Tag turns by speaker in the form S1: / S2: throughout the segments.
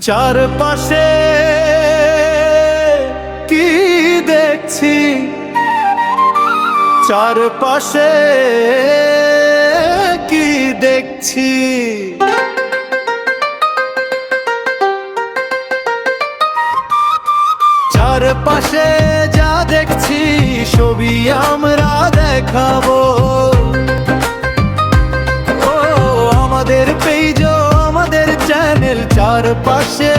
S1: চারপাশে কি দেখছি? চারপাশে কি দেখছি? চারপাশে যা দেখছি ছবি আমরা দেখাবো। তোমার পাশে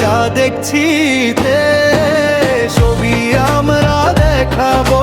S1: যা দেখছি তে ছবি আমরা দেখাব।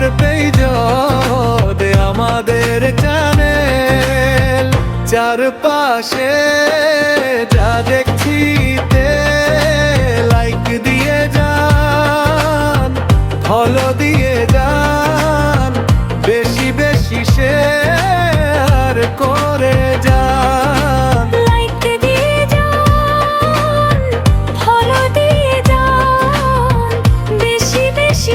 S2: আমাদের পেজ দে আমাদের চ্যানেল চারপাশে যা দেখছি
S1: লাইক দিয়ে যান ফলো দিয়ে যান, বেশি বেশি সে করে যান। দিয়ে যান বেশি বেশি